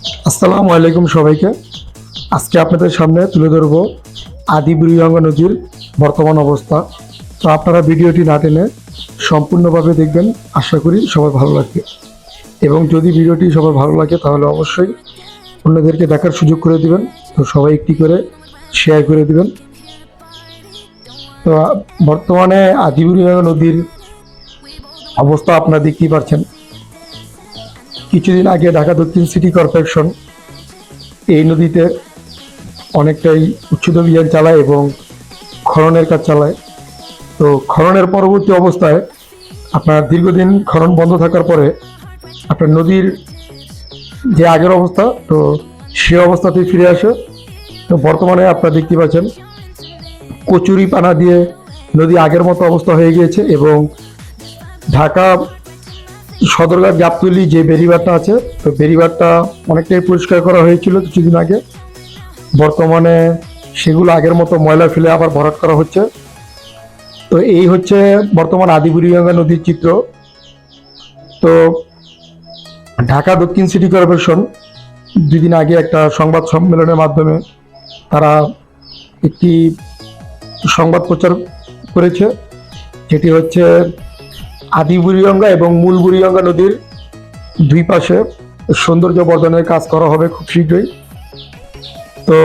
আসসালামু আলাইকুম সবাইকে। আজকে আপনাদের সামনে তুলে ধরব আদি বুড়িগঙ্গা নদীর বর্তমান অবস্থা। তো আপনারা ভিডিওটি না টেনে সম্পূর্ণভাবে দেখবেন। আশা করি সবার ভালো লাগবে। এবং যদি ভিডিওটি সবার ভালো লাগে, তাহলে অবশ্যই অন্যদেরকে দেখার সুযোগ করে দিবেন। তো সবাই একটি করে শেয়ার করে দিবেন। তো বর্তমানে আদি বুড়িগঙ্গা নদীর অবস্থা আপনারা দেখতেই পাচ্ছেন কিছুদিন আগে ঢাকা দক্ষিণ সিটি কর্পোরেশন এই নদীতে অনেকটাই উচ্ছেদ অভিযান চালায় এবং খননের কাজ চালায়। তো খননের পরবর্তী অবস্থায় আপনার দীর্ঘদিন খনন বন্ধ থাকার পরে আপনার নদীর যে আগের অবস্থা, তো সে অবস্থাতেই ফিরে আসে। তো বর্তমানে আপনারা দেখতে পাচ্ছেন কচুরি পানা দিয়ে নদী আগের মতো অবস্থা হয়ে গিয়েছে এবং ঢাকা সদরঘাট গাবতলি যে বেরিবারটা আছে, তো বেরিবারটা অনেকটাই পরিষ্কার করা হয়েছিল কিছুদিন আগে। বর্তমানে সেগুলো আগের মতো ময়লা ফেলে আবার ভরাট করা হচ্ছে। তো এই হচ্ছে বর্তমান আদিবুড়িগঙ্গা নদীর চিত্র। তো ঢাকা দক্ষিণ সিটি কর্পোরেশন দুদিন আগে একটা সংবাদ সম্মেলনের মাধ্যমে তারা একটি সংবাদ প্রচার করেছে, যেটি হচ্ছে আদি বুড়িগঙ্গা এবং মূল বুড়িগঙ্গা নদীর দুই পাশে সৌন্দর্য বর্ধনের কাজ করা হবে খুব শীঘ্রই। তো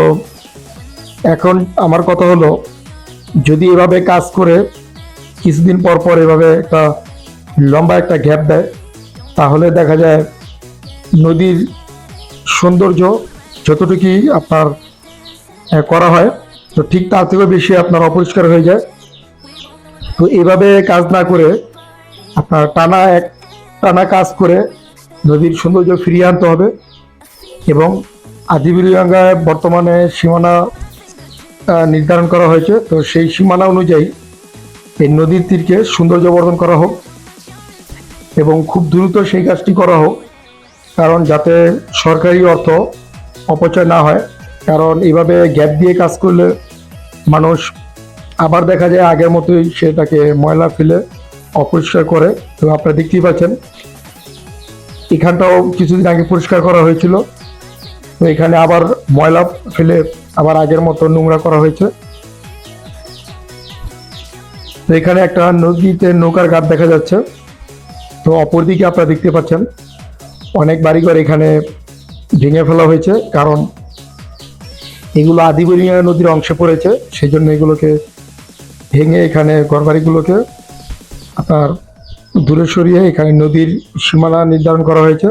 এখন আমার কথা হলো, যদি এভাবে কাজ করে কিছুদিন পর পর এভাবে একটা লম্বা একটা গ্যাপ দেয়, তাহলে দেখা যায় নদীর সৌন্দর্য যতটুকুই আপনার করা হয়, তো ঠিক তার থেকেও বেশি আপনার অপরিষ্কার হয়ে যায়। তো এভাবে কাজ না করে আপনার টানা এক, টানা কাজ করে নদীর সৌন্দর্য ফিরিয়ে আনতে হবে এবং আদিবিরিগঙ্গায় বর্তমানে সীমানা নির্ধারণ করা হয়েছে। তো সেই সীমানা অনুযায়ী এই নদীর তীরকে সৌন্দর্য বর্ধন করা হোক এবং খুব দ্রুত সেই কাজটি করা হোক, কারণ যাতে সরকারি অর্থ অপচয় না হয়, কারণ এইভাবে গ্যাপ দিয়ে কাজ করলে মানুষ আবার দেখা যায় আগের মতোই সেটাকে ময়লা ফেলে অপরিষ্কার করে তো আপনারা দেখতেই পাচ্ছেন, এখানটাও কিছুদিন আগে পরিষ্কার করা হয়েছিল। তো এখানে আবার ময়লা ফেলে আবার আগের মতো নোংরা করা হয়েছে। তো এখানে একটা নদীতে নৌকার ঘাট দেখা যাচ্ছে। তো অপরদিকে আপনারা দেখতে পাচ্ছেন, অনেক বাড়িঘর এখানে ভেঙে ফেলা হয়েছে কারণ এগুলো আদিবরিয়া নদীর অংশে পড়েছে সেই জন্য এগুলোকে ভেঙে এখানে ঘরবাড়িগুলোকে আপনার দূরে সরিয়ে এখানে নদীর সীমানা নির্ধারণ করা হয়েছে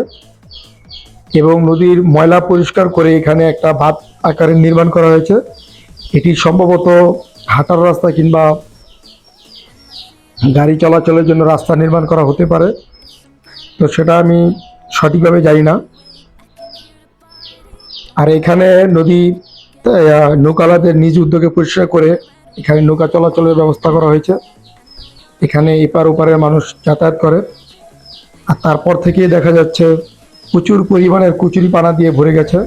এবং নদীর ময়লা পরিষ্কার করে এখানে একটা বাঁধ আকারে নির্মাণ করা হয়েছে। এটি সম্ভবত হাঁটার রাস্তা কিংবা গাড়ি চলাচলের জন্য রাস্তা নির্মাণ করা হতে পারে। তো সেটা আমি সঠিকভাবে জানি না। আর এখানে নদী নৌকালাদের নিজ উদ্যোগে পরিষ্কার করে এখানে নৌকা চলাচলের ব্যবস্থা করা হয়েছে। এখানে এপার ওপারের মানুষ যাতায়াত করে। আর তারপর থেকেই দেখা যাচ্ছে প্রচুর পরিমাণের কুচুরি পানা দিয়ে ভরে গেছে।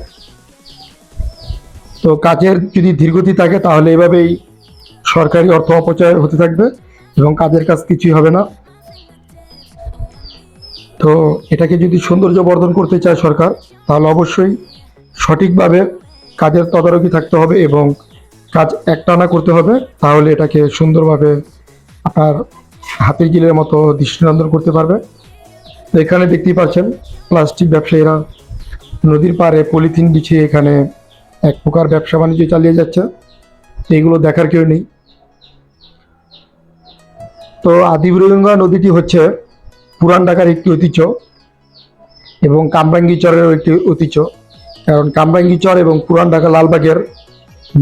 তো কাজের যদি ধীরগতি থাকে তাহলে এভাবেই সরকারি অর্থ অপচয় হতে থাকবে এবং কাজের কাজ কিছুই হবে না। তো এটাকে যদি সৌন্দর্য বর্ধন করতে চায় সরকার, তাহলে অবশ্যই সঠিকভাবে কাজের তদারকি থাকতে হবে এবং কাজ একটানা করতে হবে, তাহলে এটাকে সুন্দরভাবে আপনার হাতের গিলের মতো দৃষ্টিনন্দন করতে পারবে। এখানে দেখতেই পাচ্ছেন, প্লাস্টিক ব্যবসায়ীরা নদীর পাড়ে পলিথিন বিছিয়ে এখানে এক প্রকার ব্যবসা বাণিজ্য চালিয়ে যাচ্ছে। এগুলো দেখার কেউ নেই। তো আদিবরগঙ্গা নদীটি হচ্ছে পুরান ঢাকার একটি ঐতিহ্য এবং কামরাঙ্গি চরেরও একটি ঐতিহ্য। কারণ কামরাঙ্গি চর এবং পুরান ঢাকা লালবাগের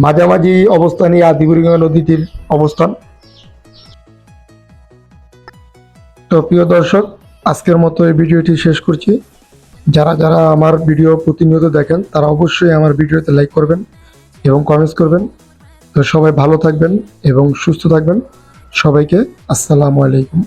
মাঝামাঝি অবস্থানে আদিবরগঙ্গা নদীটির অবস্থান। তো প্রিয় দর্শক, আজকের মতো এই ভিডিওটি শেষ করছি। যারা যারা আমার ভিডিও প্রতিনিয়ত দেখেন, তারা অবশ্যই আমার ভিডিওতে লাইক করবেন এবং কমেন্টস করবেন। তো সবাই ভালো থাকবেন এবং সুস্থ থাকবেন। সবাইকে আসসালামু আলাইকুম।